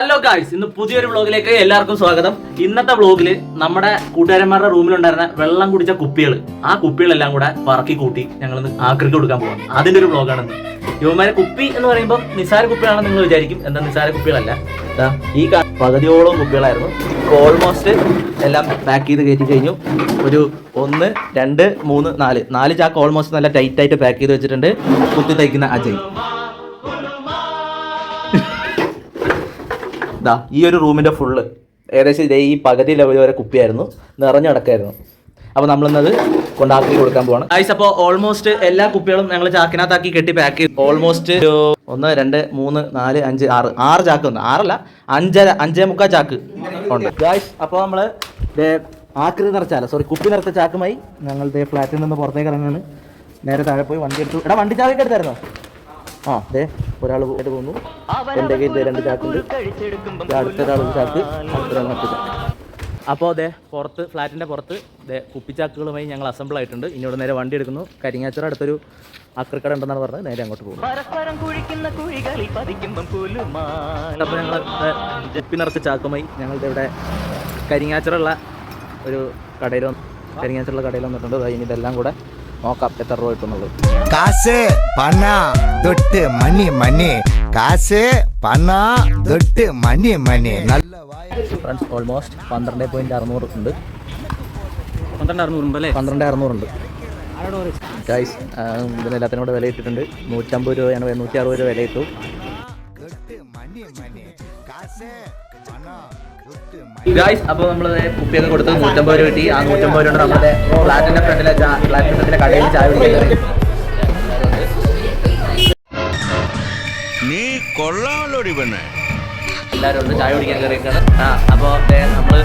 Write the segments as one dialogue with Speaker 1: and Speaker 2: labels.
Speaker 1: Hello guys ഇന്ന് പുതിയൊരു വ്ളോഗിലേക്ക് എല്ലാവർക്കും സ്വാഗതം. ഇന്നത്തെ വ്ളോഗിൽ നമ്മുടെ കൂട്ടുകാരന്മാരുടെ റൂമിലുണ്ടായിരുന്ന വെള്ളം കുടിച്ച കുപ്പികൾ ആ കുപ്പികളെല്ലാം കൂടെ പറക്കി കൂട്ടി ഞങ്ങൾ ആക്രിക്ക് കൊടുക്കാൻ പോകാം അതിന്റെ ഒരു വ്ളോഗാണ് യുവമാരെ കുപ്പി എന്ന് പറയുമ്പോൾ നിസാര കുപ്പികളാണെന്ന് നിങ്ങൾ വിചാരിക്കും. എന്താ നിസാര കുപ്പികളല്ല. ഈ പകുതിയോളം കുപ്പികളായിരുന്നു. ഓൾമോസ്റ്റ് എല്ലാം പാക്ക് ചെയ്ത് കയറ്റി കഴിഞ്ഞു. ഒരു ഒന്ന് രണ്ട് മൂന്ന് നാല്. നാല് ചാക്ക് ഓൾമോസ്റ്റ് നല്ല ടൈറ്റായിട്ട് പാക്ക് ചെയ്ത് വെച്ചിട്ടുണ്ട്. കുത്തി തയ്ക്കുന്ന അജയ്. ദാ ഈ ഒരു റൂമിന്റെ ഫുള്ള് ഏകദേശം ഇതേ ഈ പകുതി ലെവൽ വരെ കുപ്പിയായിരുന്നു. നിറഞ്ഞു കിടക്കായിരുന്നു അപ്പോൾ നമ്മളിന്നത് കൊണ്ടാക്കി കൊടുക്കാൻ പോവാണ്. ഐസ് അപ്പോൾ ഓൾമോസ്റ്റ് എല്ലാ കുപ്പികളും ഞങ്ങൾ ചാക്കിനകത്താക്കി കെട്ടി പാക്ക് ചെയ്തു. ഓൾമോസ്റ്റ് ഒരു ഒന്ന് രണ്ട് മൂന്ന് നാല് അഞ്ച് ആറ്. ആറ് ചാക്ക് ഉണ്ട് ആറല്ല അഞ്ചര അഞ്ചേ മുക്കാൽ ചാക്ക് ഉണ്ട്. ഗായ്സ് അപ്പോൾ നമ്മൾ ആക്രി നിറച്ചാല? സോറി കുപ്പി നിറച്ച ചാക്കുമായി ഞങ്ങൾ ദേ ഫ്ലാറ്റിൽ നിന്ന് പുറത്തേക്ക് ഇറങ്ങാണ്. നേരെ താഴെ പോയി വണ്ടി എടുത്തു. എടാ വണ്ടി ചാക്കൊക്കെ എടുത്തായിരുന്നോ? ആ ദേ. ഒരാൾ പോയിട്ട് പോകുന്നു എന്റെ കയ്യിൽ രണ്ട് ചാക്കുണ്ട് അടുത്ത ഒരാൾ ചാക്ക് അടുത്തൊരാൾ മറ്റു അപ്പോൾ അതെ പുറത്ത് ഫ്ലാറ്റിന്റെ പുറത്ത് ദേ കുപ്പിച്ചാക്കുകളുമായി ഞങ്ങൾ അസംബിൾ ആയിട്ടുണ്ട്. ഇനിയോട് നേരെ വണ്ടി എടുക്കുന്നു. കരിങ്ങാച്ചിറ അടുത്തൊരു അക്രക്കട ഉണ്ടെന്നാണ് പറഞ്ഞത്. നേരെ അങ്ങോട്ട് പോകും അപ്പോൾ ഞങ്ങൾ കുപ്പി നിറച്ച ചാക്കുമായി ഞങ്ങളുടെ ഇവിടെ കരിങ്ങാച്ചിറുള്ള ഒരു കടയിൽ വന്നു കരിങ്ങാച്ചിറുള്ള കടയിൽ വന്നിട്ടുണ്ട്. ദാ ഇനി ഇതെല്ലാം കൂടെ നോക്കാം എത്ര രൂപ കിട്ടുന്നുള്ളത്
Speaker 2: കാശ് പണ തൊട്ട് മണി മണി. കാശ് പണ തൊട്ട് മണി മണി. നല്ല
Speaker 1: ഫ്രണ്ട്സ് ഓൾമോസ്റ്റ് പന്ത്രണ്ട് പോയിന്റ് അറുന്നൂറ് ഉണ്ട്.
Speaker 3: പന്ത്രണ്ട് അറുന്നൂറ് അല്ലേ?
Speaker 1: പന്ത്രണ്ട് അറുന്നൂറ് ഉണ്ട്. ഇതിനെല്ലാത്തിനും കൂടെ വില ഇട്ടിട്ടുണ്ട് നൂറ്റമ്പത് രൂപയാണ് നൂറ്റി അറുപത് രൂപ വില ഇട്ടു ഗായ്സ് അപ്പോൾ നമ്മൾ കുപ്പിയൊക്കെ കൊടുത്ത് നൂറ്റമ്പത് രൂപ കിട്ടി. ആ നൂറ്റമ്പത് രൂപ കൊണ്ട് നമ്മുടെ ഫ്ലാറ്റിന്റെ ഫ്രണ്ടിലെ ഫ്ലാറ്റിന്റെ ഫ്രണ്ടിലെ കടയിൽ ചായ കുടിക്കുന്നത്
Speaker 4: നീ കൊള്ളാമല്ലോടി പെണ്ണേ.
Speaker 1: എല്ലാവരും ഉണ്ട് ചായ കുടിക്കാൻ കയറിയാണ് ആ അപ്പോൾ നമ്മൾ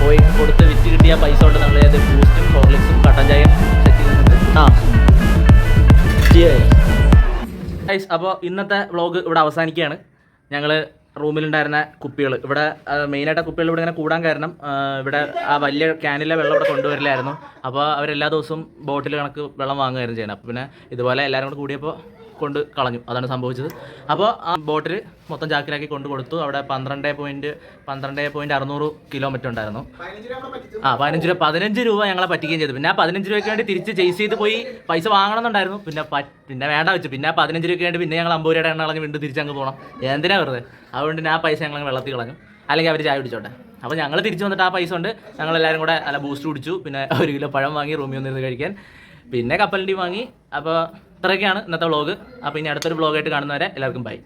Speaker 1: പോയി കൊടുത്ത് വിറ്റ് കിട്ടിയ പൈസ കൊണ്ട് നമ്മൾ ഏത് ബൂസ്റ്റും ഹോർലിക്സും കട്ടൻ ചായയും ആ. ഗൈസ് അപ്പോൾ ഇന്നത്തെ വ്ളോഗ് ഇവിടെ അവസാനിക്കുകയാണ്. ഞങ്ങൾ റൂമിലുണ്ടായിരുന്ന കുപ്പികൾ. ഇവിടെ മെയിനായിട്ട് കുപ്പികൾ ഇവിടെ ഇങ്ങനെ കൂടാൻ കാരണം ഇവിടെ ആ വലിയ ക്യാനിലെ വെള്ളം ഇവിടെ കൊണ്ടുവരില്ലായിരുന്നു. അപ്പോൾ അവരെല്ലാ ദിവസവും ബോട്ടിൽ കണക്ക് വെള്ളം വാങ്ങുകയായിരുന്നു ചെയ്യുന്നത്. അപ്പോൾ പിന്നെ ഇതുപോലെ എല്ലാവരും കൂടെ കൂടിയപ്പോൾ കൊണ്ട് കളഞ്ഞു. അതാണ് സംഭവിച്ചത്. അപ്പോൾ ആ ബോട്ടിൽ മൊത്തം ചാക്കിലാക്കി കൊണ്ട് കൊടുത്തു. അവിടെ പന്ത്രണ്ട് പോയിന്റ് പന്ത്രണ്ട് പോയിന്റ് അറുന്നൂറ് കിലോമീറ്റർ ഉണ്ടായിരുന്നു. ആ പതിനഞ്ച് രൂപ. പതിനഞ്ച് രൂപ ഞങ്ങളെ പറ്റിക്കുകയും ചെയ്തു. പിന്നെ ആ പതിനഞ്ച് രൂപയ്ക്ക് വേണ്ടി തിരിച്ച് ചേസ് ചെയ്ത് പോയി പൈസ വാങ്ങണമെന്നുണ്ടായിരുന്നു. പിന്നെ പിന്നെ വേണ്ട വെച്ചു. പിന്നെ ആ പതിനഞ്ച് രൂപയ്ക്ക് വേണ്ടി പിന്നെ ഞങ്ങൾ അമ്പത് രൂപയുടെ എണ്ണ കളഞ്ഞ് വീണ്ടും തിരിച്ചങ്ങ് പോകണം. എന്തിനാ വെറുതെ? അതുകൊണ്ട് ഞാൻ പൈസ ഞങ്ങൾ വെള്ളത്തിൽ കളഞ്ഞു. അല്ലെങ്കിൽ അവർ ചായ പിടിച്ചോട്ടെ അപ്പോൾ ഞങ്ങൾ തിരിച്ചു വന്നിട്ട് ആ പൈസ കൊണ്ട് ഞങ്ങൾ എല്ലാവരും കൂടെ നല്ല ബൂസ്റ്റ് കുടിച്ചു. പിന്നെ ഒരു കിലോ പഴം വാങ്ങി റൂമിൽ വന്നിരുന്ന് കഴിക്കാൻ. പിന്നെ കപ്പലിന്റെ വാങ്ങി. അപ്പോൾ ഇത്രയൊക്കെയാണ് ഇന്നത്തെ വ്ളോഗ് അപ്പോൾ ഇനി അടുത്തൊരു വ്ളോഗായിട്ട് കാണുന്നവരെ എല്ലാവർക്കും ബൈ